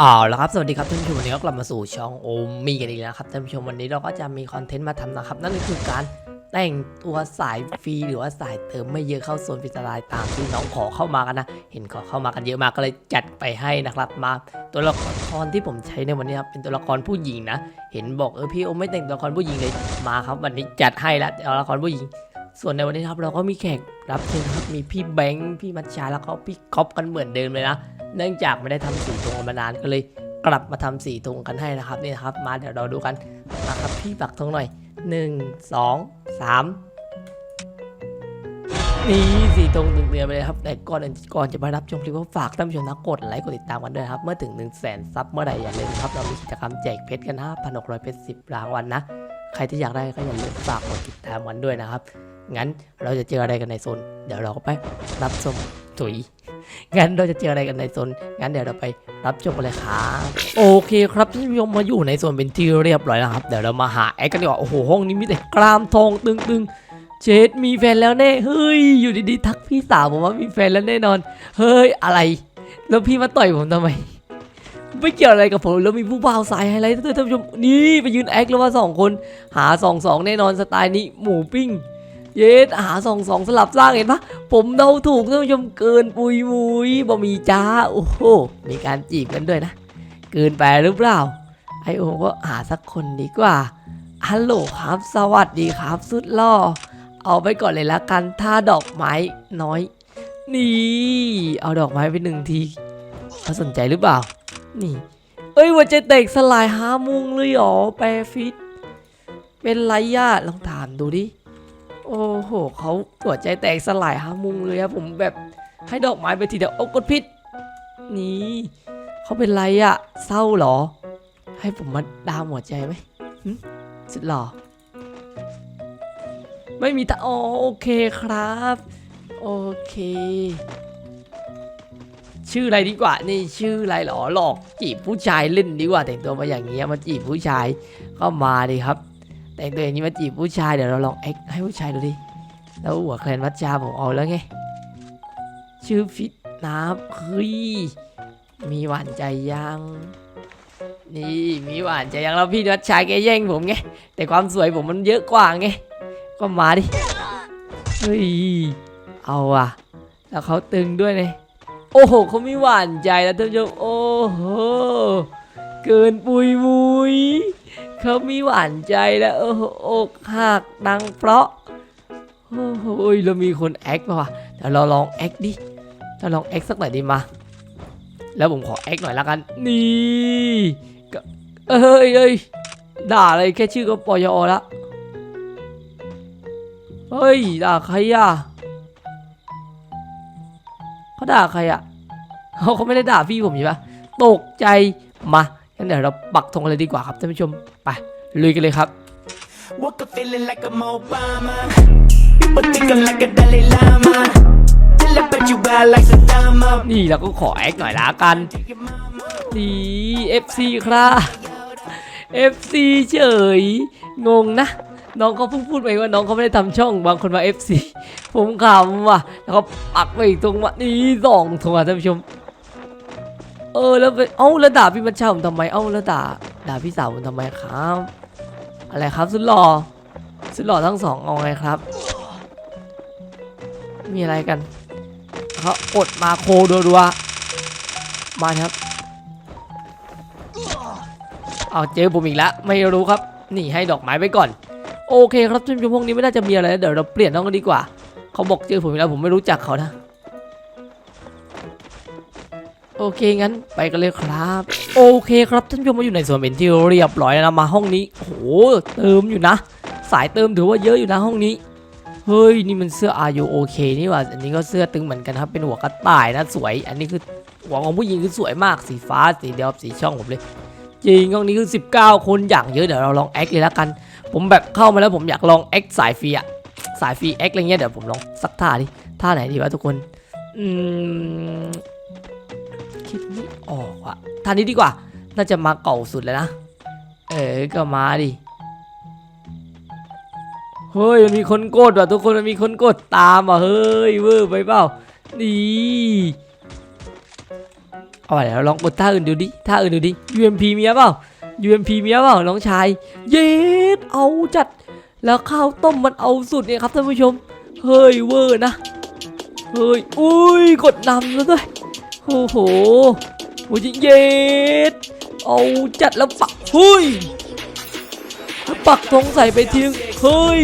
เอาละครับ สวัสดีครับท่านผู้ชมวันนี้ก็กลับมาสู่ช่องโอมีกันอีกแล้วครับท่านผู้ชมวันนี้เราก็จะมีคอนเทนต์มาทำนะครับ นั่นก็คือการแต่งตัวสายฟรีหรือว่าสายเติมไม่เยอะเข้าโซนฟิสไลน์ตามที่น้องขอเข้ามากันนะ เห็นขอเข้ามากันเยอะมากก็เลยจัดไปให้นะครับมา ตัวละครที่ผมใช้ในวันนี้ครับเป็นตัวละครผู้หญิงนะ เห็นบอกเออพี่โอไม่แต่งตัวละครผู้หญิงเลยมาครับ วันนี้จัดให้ละตัวละครผู้หญิง ส่วนในวันนี้ครับเราก็มีแขกรับเชิญครับมีพี่แบงค์พี่มัชชาแล้วก็พี่ก๊อฟกันเหมือนเดิมเลยนะ เนื่องจากไม่ได้ทำสีธงมานานก็เลย กลับมาทำสีธงกันให้นะครับนี่นะครับ มาเดี๋ยวเราดูกันมาครับพี่ปักธงหน่อยหนึ่งสองสามนี่สีธงตึงเดือนไปเลยครับ แต่ก่อนก่อนจะไปรับชมคลิปก็ฝากท่านผู้ชมนะกดไลค์กดติดตามกันด้วยครับ เมื่อถึง1นึ่งแสนซับเมื่อไหร่อย่าลืมครับ เรามีกิจกรรมแจกเพชรกัน5,600เพชร10รางวัลนะ ใครที่อยากได้ก็อย่าลืมฝากกดติดตามกันด้วยนะครับ งั้นเราจะเจออะไรกันในโซน เดี๋ยวเราก็ไปรับชมถุย งั้นเราจะเจออะไรกันในโซนงั้นเดี๋ยวเราไปรับชมกันเลยครับโอเคครับท่านผู้ชมมาอยู่ในโซนเป็นที่เรียบร้อยแล้วครับเดี๋ยวเรามาหาแอคกันดีกว่าโอ้โหห้องนี้มีแต่กรามทองตึงๆเจดมีแฟนแล้วแน่เฮ้ยอยู่ดีๆทักพี่สาวผมว่ามีแฟนแล้วแน่นอน เฮ้ยอะไร แล้วพี่มาต่อยผมทำไม ไม่เกี่ยวอะไรกับผมแล้วมีผู้บ่าวสายไฮไลท์ด้วยท่านผู้ชมนี่ไปยืนแอคแล้วว่าสองคน หาสองสองแน่นอนสไตล์นี้หมูปิ้ง เย็ดหาสองสองสลับร่างเห็นปะผมเดาถูกท่านผู้ชมเกินปุยมุยบะหมี่จ้าโอ้โหมีการจีบกันด้วยนะ เกินไปหรือเปล่า ไอโอก็หาสักคนดีกว่าฮัลโหลครับสวัสดีครับ สุดล่อเอาไปก่อนเลยละกันถ้าดอกไม้น้อย นี่ เอาดอกไม้ไปหนึ่งทีเขาสนใจหรือเปล่า นี่ เอ้ยว่าจะเตกสลายหามุงเลยหรอแปรฟิตเป็นไรย่าลองถามดูดิ โอ้โหเขาหัวใจแตกสลายหามุงเลยครับผมแบบให้ดอกไม้ไปทีเดียวโอ้กดผิดนี่เขาเป็นไรอะเศร้าเหรอ ให้ผมมาดามหัวใจไหมหึสุดหล่อไม่มีตาอ๋อโอเคครับ โอเค ชื่ออะไรดีกว่า นี่ชื่ออะไรหรอหลอกจีบผู้ชายเล่นดีกว่าแต่งตัวมาอย่างเงี้ยมาจีบผู้ชายก็มาดิครับ แต่งตัวอย่างนี้มาจีบผู้ชายเดี๋ยวเราลองเอ็กให้ผู้ชายดูดิ แล้วหัวแคลนวัดจาผมเอาแล้วไง ชื่อฟิตนับเฮ้ยมีหวานใจยัง นี่มีหวานใจยังแล้วพี่วัดชายแกแย่งผมไง แต่ความสวยผมมันเยอะกว่าไง ก็มาดิ เฮ้ย เอาอะแล้วเขาตึงด้วยเลยโอ้โหเขามีหวานใจแล้วท่านผู้ชมโอ้โห เกินปุยมุยเขามีหวานใจแล้วโอ้โหอกหักดังเพราะโอ้โหเรามีคนแอคมาว่ะเดี๋ยวเราลองแอคดิเราลองแอคสักหน่อยดีมา แล้วผมขอแอคหน่อยละกัน นี่เอ้ยเอ้ยด่าอะไรแค่ชื่อก็ปอยอละเฮ้ยด่าใครอะเขาด่าใครอะเขาเขาไม่ได้ด่าพี่ผมใช่ปะตกใจมา งั้นเดี๋ยวเราปักธงกันเลยดีกว่าครับท่านผู้ชมไปลุยกันเลยครับ Woke up feeling like I'm Obama. People think I'm like a Dalai Lama. Till I bet you out like Saddam. Up. นี่เราก็ขอแอคหน่อยละกัน Your mama. นี่ FC ครับ FC เฉย งงนะ น้องเขาเพิ่งพูดไปว่าน้องเขาไม่ได้ทำช่อง บางคนมา FC ผมขำว่ะ แล้วก็ปักไปอีกตรงว่านี่สองตรงอะท่านผู้ชมเออแล้วไปเอ้าแล้วด่าพี่มัชชาผมทำไมเอ้าแล้วด่าด่าพี่สาวผมทำไมครับ อะไรครับสุดหล่อสุดหล่อทั้งสองเอาไงครับ มีอะไรกันเขากดมาโครัวๆมาครับเอาเจอผมอีกแล้วไม่รู้ครับนี่ให้ดอกไม้ไปก่อน โอเคครับท่านผู้ชมพวกนี้ไม่น่าจะมีอะไรเดี๋ยวเราเปลี่ยนน้องกันดีกว่า เขาบอกเจอผมอีกแล้วผมไม่รู้จักเขานะ เคงั้นไปกันเลยครับ โอเคครับท่านผู้ชมมาอยู่ในส่วนเป็นที่เรียบร้อยแล้วนะมาห้องนี้โอ้โหเติมอยู่นะ สายเติมถือว่าเยอะอยู่นะห้องนี้เฮ้ยนี่มันเสื้อ Are you okay นี่ว่าอันนี้ก็เสื้อตึงเหมือนกันครับเป็นหัวกระต่ายนะสวย อันนี้คือหัวของผู้หญิงคือสวยมากสีฟ้าสีเดียวกับสีช่องผมเลยจริงห้องนี้คือ 19 คนอย่างเยอะเดี๋ยวเราลองแอคเลยละกัน ผมแบบเข้ามาแล้วผมอยากลองแอคสายฟรีอะสายฟรีแอคอะไรเงี้ยเดี๋ยวผมลองสักท่าดิท่าไหนดีวะทุกคนอืม คิดไม่ออกอะทานี้ดีกว่า น่าจะมาเก่าสุดแล้วนะ เออก็มาดิ เฮ้ยมันมีคนกดว่ะทุกคนมันมีคนกดตามอะเฮ้ยเวอร์ไปเปล่านี่เอาไปเดี๋ยวเราลองกดท่าอื่นดูดิท่าอื่นดูดิ UMP มีเปล่า UMP มีเปล่าน้องชาย เย็ดเอาจัด แล้วข้าวต้มมันเอาสุดเนี่ยครับท่านผู้ชม เฮ้ยเวอร์นะ เฮ้ย อุ้ยกดนำแล้วด้วย โอ้โหโอ้ยเย็ดเอาจัดแล้วปักเฮ้ยแล้วปักธงใส่ไปทิ้งเฮ้ย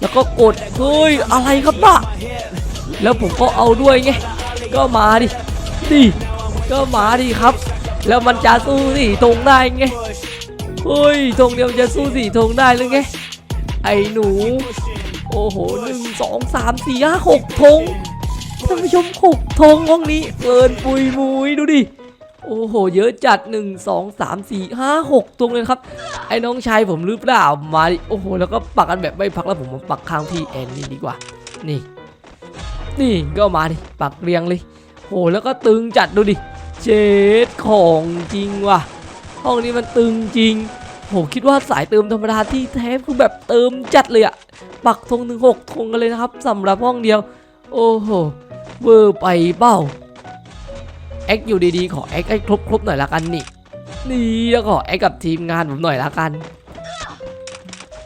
แล้วก็กดเฮ้ยอะไรครับน่ะแล้วผมก็เอาด้วยไงก็มาดิดิก็มาดิครับ แล้วมันจะสู้สี่ธงได้ไงเฮ้ยธงเดียวจะสู้สี่ธงได้หรือไงไอ้หนู โอ้โหหนึ่งสองสามสี่ห้าหกธง ท่านผู้ชมหกธงห้องนี้เกินปุยมุยดูดิ โอ้โห เยอะจัดหนึ่งสองสามสี่ห้าหกธงเลยครับ ไอ้น้องชายผมหรือเปล่ามาดิโอ้โห แล้วก็ปักกันแบบไม่พักแล้วผมมาปักข้างพี่แอนนี่ดีกว่า นี่ นี่ก็มาดิ ปักเรียงเลย โอ้โหแล้วก็ตึงจัดดูดิ เจ็ดของจริงว่ะ ห้องนี้มันตึงจริงโหคิดว่าสายเติมธรรมดาที่แท้คือแบบเติมจัดเลยอะปักธงถึงหกธงกันเลยนะครับสำหรับห้องเดียว โอ้โห เวอร์ไปเบ้าแอคอยู่ดีๆ ขอแอคให้ครบๆหน่อยละกันนี่ นี่แล้วก็แอคกับทีมงานผมหน่อยละกัน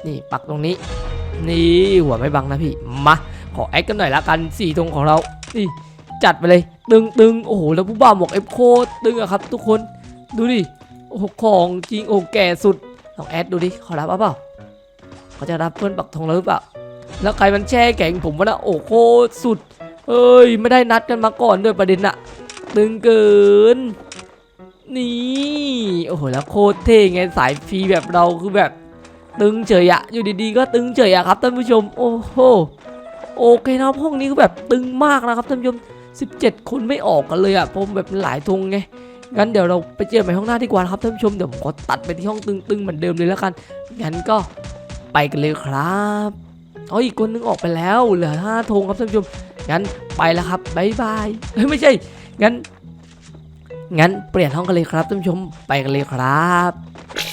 นี่ปักตรงนี้ นี่หัวไม่บังนะพี่ มาขอแอคกันหน่อยละกันสี่ธงของเรา นี่ จัดไปเลย ตึงตึงโอ้โห แล้วผู้บ่าวหมกเอฟโคตรตึงอะครับ ทุกคน ดูดิ โอ้ของจริงโอ้แก่สุดลองแอดดูดิเขารับเปล่าเขาจะรับเพื่อนปักธงแล้วหรือเปล่า แล้วใครมันแช่แข็งผมวะนะโอ้โคตรสุด เอ้ย ไม่ได้นัดกันมาก่อนด้วยประเด็นอะตึงเกิน นี่ โอ้โห แล้วโคตรเท่ไงสายฟรีแบบเราคือแบบ ตึงเฉยอะอยู่ดีๆ ก็ตึงเฉยอะครับท่านผู้ชม โอ้โห โอเคนะห้องนี้ก็แบบตึงมากนะครับท่านผู้ชม 17 คนไม่ออกกันเลยอะผมแบบหลายธงไงงั้นเดี๋ยวเราไปเจอกันใหม่ห้องหน้าดีกว่านะครับท่านผู้ชมเดี๋ยวผมขอตัดไปที่ห้องตึงๆเหมือนเดิมเลยแล้วกัน งั้นก็ไปกันเลยครับเอาอีกคนนึงออกไปแล้วเหลือห้าธงครับท่านผู้ชม งั้นไปแล้วครับบ๊ายบายเฮ้ยไม่ใช่ งั้น งั้นเปลี่ยนห้องกันเลยครับท่านผู้ชมไปกันเลยครับ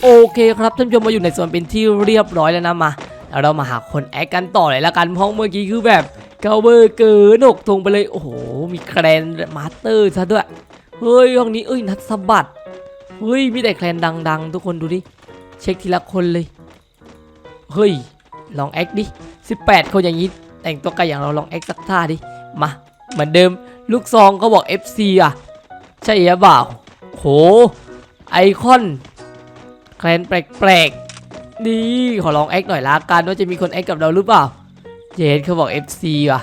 โอเคครับท่านผู้ชมมาอยู่ในส่วนเป็นที่เรียบร้อยแล้วนะมาแล้วเรามาหาคนแอคกันต่อเลยละกันห้องเมื่อกี้คือแบบเกาเบอร์เกินหกธงไปเลยโอ้โหมีแครนมาสเตอร์ซะด้วยเฮ้ยห้องนี้เอ้ยนัดสะบัดเฮ้ยมีแต่แคลนดัง ๆ ทุกคนดูดิเช็คทีละคนเลยเฮ้ยลองแอคดิ18 คนอย่างนี้ แต่งตัวกันอย่างเราลองแอคสักท่าดิ มา เหมือนเดิม ลูกซองเขาบอก FC อะ ใช่หรือเปล่าโห ไอคอน แคลนแปลกๆนี่ขอลองแอคหน่อยละกันว่าจะมีคนแอคกับเราหรือเปล่า เจนเขาบอก FC ว่ะ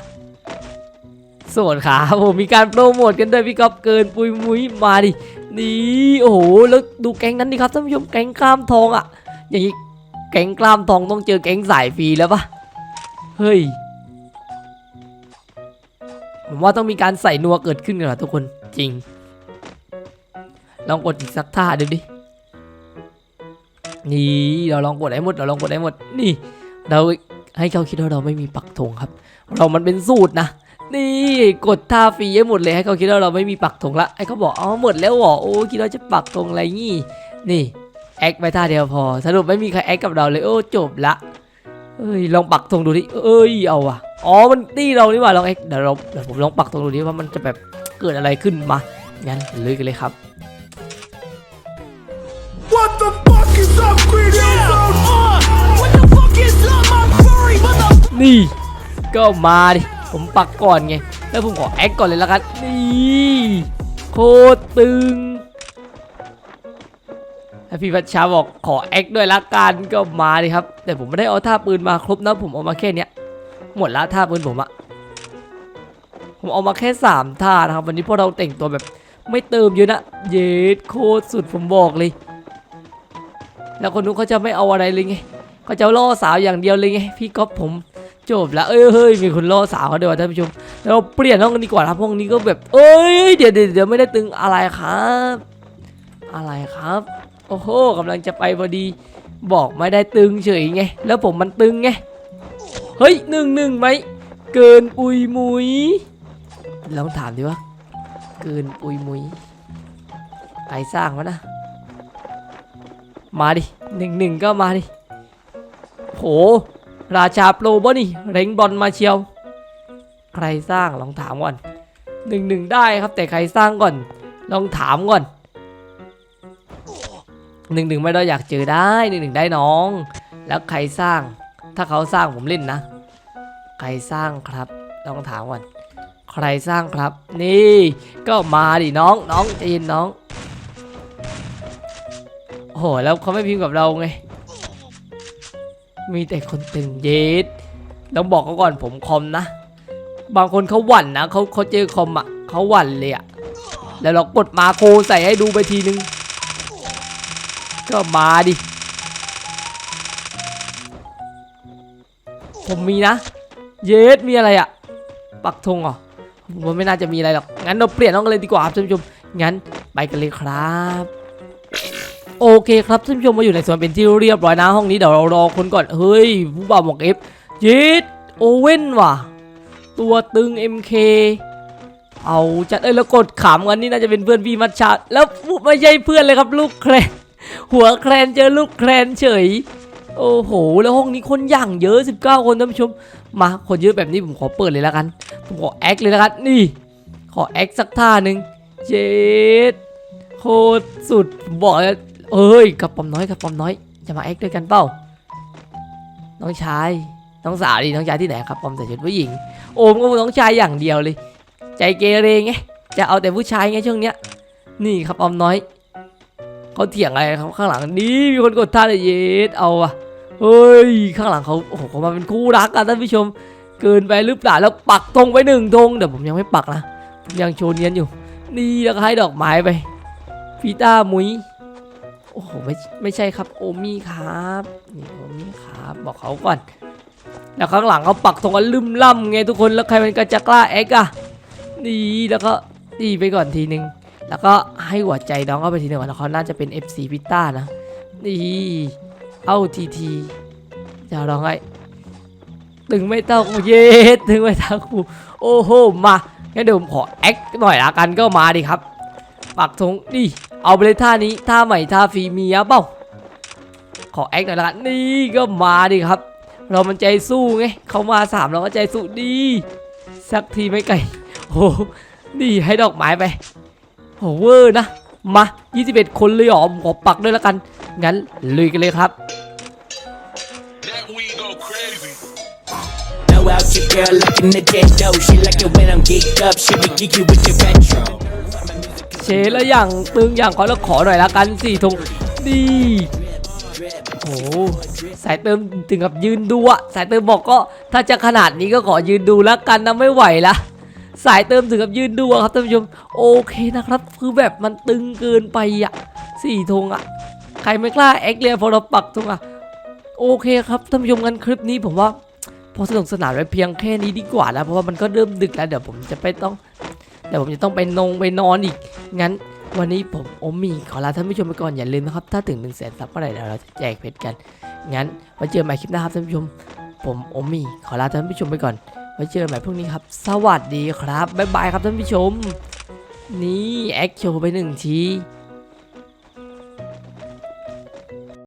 ส่วนขาผมมีการโปรโมทกันด้วยพี่ก๊อฟเกินปุยมุ้ยมาดิ นี่โอ้โหแล้วดูแก๊งนั้นดิครับท่านผู้ชมแก๊งกล้ามทองอะ อย่างนี้แก๊งกล้ามทองต้องเจอแก๊งสายฟรีแล้วปะเฮ้ย ผมว่าต้องมีการใส่นัวเกิดขึ้นกันเหรอทุกคนจริง ลองกดอีกสักท่าดูดินี่เราลองกดให้หมดเราลองกดให้หมด นี่ เราให้เขาคิดว่าเราไม่มีปักธงครับ เรามันเป็นสูตรนะนี่กดท่าฟรีให้หมดเลยให้เขาคิดว่าเราไม่มีปักธงละให้เขาบอกอ๋อหมดแล้วเหรอโอ้คิดว่าจะปักธงอะไรงี้นี่แอคไปท่าเดียวพอสรุปไม่มีใครแอคกับเราเลยโอ้จบละ เอ้ยลองปักธงดูดิเอ้ยเอาว่ะอ๋อมันตีเรานี่หว่าลองแอคเดี๋ยวเราเดี๋ยวผมลองปักธงดูดิว่ามันจะแบบเกิดอะไรขึ้นมางั้นลุยกันเลยครับ What the fuck is up, Green yeah. uh, What the fuck is up, my furry mother นี่ก็มาดิผมปักก่อนไงแล้วผมขอแอคก่อนเลยละกันนี่โคตรตึงถ้า พี่พัชชาบอกขอแอคด้วยละกันก็มาดิครับ แต่ผมไม่ได้เอาท่าปืนมาครบนะผมเอามาแค่เนี้ยหมดละท่าปืนผมอะผมเอามาแค่สามท่านะครับ วันนี้พวกเราแต่งตัวแบบไม่เติมเยอะนะ เย็ดโคตรสุดผมบอกเลย แล้วคนนู้นเขาจะไม่เอาอะไรเลยไงเขาจะล่อสาวอย่างเดียวเลยไงพี่ก๊อฟผมจบแล้วเอ้ยเฮ้ยมีคนล่อสาวเขาด้วยท่านผู้ชมเราเปลี่ยนห้องกันดีกว่าครับห้องนี้ก็แบบ เอ้ยเดี๋ยวเดี๋ยวไม่ได้ตึงอะไรครับ อะไรครับ โอ้โหกำลังจะไปพอดี บอกไม่ได้ตึงเฉยไง แล้วผมมันตึงไง เฮ้ยหนึ่งหนึ่งไหม เกินปุยมุยลองถามดิว่า เกินปุยมุยใครสร้างวะนะ มาดิหนึ่งหนึ่งก็มาดิ โห ราชาโปรบ่นี่ เร่งบอลมาเชียว ใครสร้างลองถามก่อนหนึ่งหนึ่งได้ครับแต่ใครสร้างก่อน ลองถามก่อน หนึ่งหนึ่งไม่ได้อยากเจอได้หนึ่งหนึ่งได้น้อง แล้วใครสร้าง ถ้าเขาสร้างผมเล่นนะ ใครสร้างครับลองถามก่อนใครสร้างครับ นี่ก็มาดิน้องน้องจเย็นน้องโอ้โหแล้วเขาไม่พิมพ์กับเราไง มีแต่คนตึงเย็ดต้องบอกเขาก่อนผมคอมนะ บางคนเขาหวั่นนะเขาเขาเจอคอมอะเขาหวั่นเลยอะแล้วเรากดมาโคใส่ให้ดูไปทีนึง ก็มาดิ ผมมีนะ เยสมีอะไรอะปักธงเหรอผมว่าไม่น่าจะมีอะไรหรอก งั้นเราเปลี่ยนน้องกันเลยดีกว่าครับท่านผู้ชม งั้นไปกันเลยครับ โอเคครับท่านผู้ชมมาอยู่ในส่วนเป็นที่เรียบร้อยนะห้องนี้เดี๋ยวเรารอคนก่อน เฮ้ยผู้บ่าวหมวกเอฟเยสโอเว่นว่ะ ตัวตึง MK เอาจัดเอ้ยแล้วกดขำกันนี่น่าจะเป็นเพื่อนพี่มัชชาแล้วไม่ใช่เพื่อนเลยครับลูกแคร หัวแครนเจอลูกแครนเฉย โอ้โห แล้วห้องนี้คนอย่างเยอะ 19 คนท่านผู้ชม มาคนเยอะแบบนี้ผมขอเปิดเลยแล้วกัน ผมขอแอคเลยแล้วกัน นี่ ขอแอคสักท่าหนึ่งเจ็ดโคตรสุดผมบอกเลยเอ้ยกระป๋อมน้อยกระป๋อมน้อย จะมาแอคด้วยกันเปล่า น้องชายน้องสาวดิน้องชายที่ไหนครับปอมใส่ชุดผู้หญิง โอมก็น้องชายอย่างเดียวเลย ใจเกเรไงจะเอาแต่ผู้ชายไงช่วงเนี้ย นี่ครับออมน้อย เขาเถียงอะไรเขาข้างหลังนี่มีคนกดท่าเลยเยสเอาอะเฮ้ยข้างหลังเขาโอ้โหเขามาเป็นคู่รักกันท่านผู้ชม เกินไปหรือเปล่าแล้วปักธงไปหนึ่งธงเดี๋ยวผมยังไม่ปักนะยังโชว์เนียนอยู่ นี่แล้วก็ให้ดอกไม้ไปพีต้ามุ้ยโอ้โหไม่ไม่ใช่ครับโอมี่ครับนี่โอมี่ครับบอกเขาก่อน แล้วข้างหลังเขาปักธงกันลืมล่ำไงทุกคนแล้วใครมันก็จะกล้าแอกอะนี่แล้วก็นี่ไปก่อนทีหนึ่ง แล้วก็ให้หัวใจน้องเข้าไปทีหนึงก่อนแล้วเขาน่าจะเป็น FC พิต้านะ นี่เอาทีทีจะร้องไห้ตึงไม่ต้าเย็ดตึงไม่ต้าครูโอ้โหมางั้นเดี๋ยวผมขอแอคหน่อยละกันก็มาดิครับปักธงนี่เอาไปเลยท่านี้ท่าใหม่ท่าฟรีมีอะเปล่าขอแอคหน่อยละกันนี่ก็มาดิครับ เรามันใจสู้ไงเขามาสามเราก็ใจสู้ดี สักทีไม่ไกลโอ้โหนี่ให้ดอกไม้ไป โหเวอร์นะ มา 21 คนเลยเหรอผมขอปักด้วยแล้วกัน งั้นลุยกันเลยครับ That weed go crazy. Know out your girl like a Nintendo. She like it when I'm geeked up. She be geeky with the retro. เชแล้วอย่างตึงอย่างขอแล้วขอหน่อยละกันสี่ธงดีโอ้โหสายเติมถึงกับยืนดูอะสายเติมบอกก็ถ้าจะขนาดนี้ก็ขอยืนดูแล้วกันนะไม่ไหวละ สายเติมถึงกับยืนดูครับท่านผู้ชมโอเคนะครับคือแบบมันตึงเกินไปอะสี่ธงอะใครไม่กล้าแอคเลยพอเราปักธงอะโอเคครับท่านผู้ชมกันคลิปนี้ผมว่าพอสนุกสนานไปเพียงแค่นี้ดีกว่าแล้วเพราะว่ามันก็เริ่มดึกแล้วเดี๋ยวผมจะไปต้องเดี๋ยวผมจะต้องไปนงไปนอนอีก งั้นวันนี้ผมโอมมี่ขอลาท่านผู้ชมไปก่อนอย่าลืมนะครับ ถ้าถึง1นึ่งแสนซับเมื่อไหร่เดี๋ยวเราจะแจกเพชรกัน งั้นไว้เจอกันใหม่คลิปหน้าครับท่านผู้ชม ผมโอมมี่ขอลาท่านผู้ชมไปก่อน ว้เจอกันใหม่พรุ่งนี้ครับ สวัสดีครับ บ๊ายบายครับท่านผู้ชม นี่ แอคโชว์ไปหนึ่งที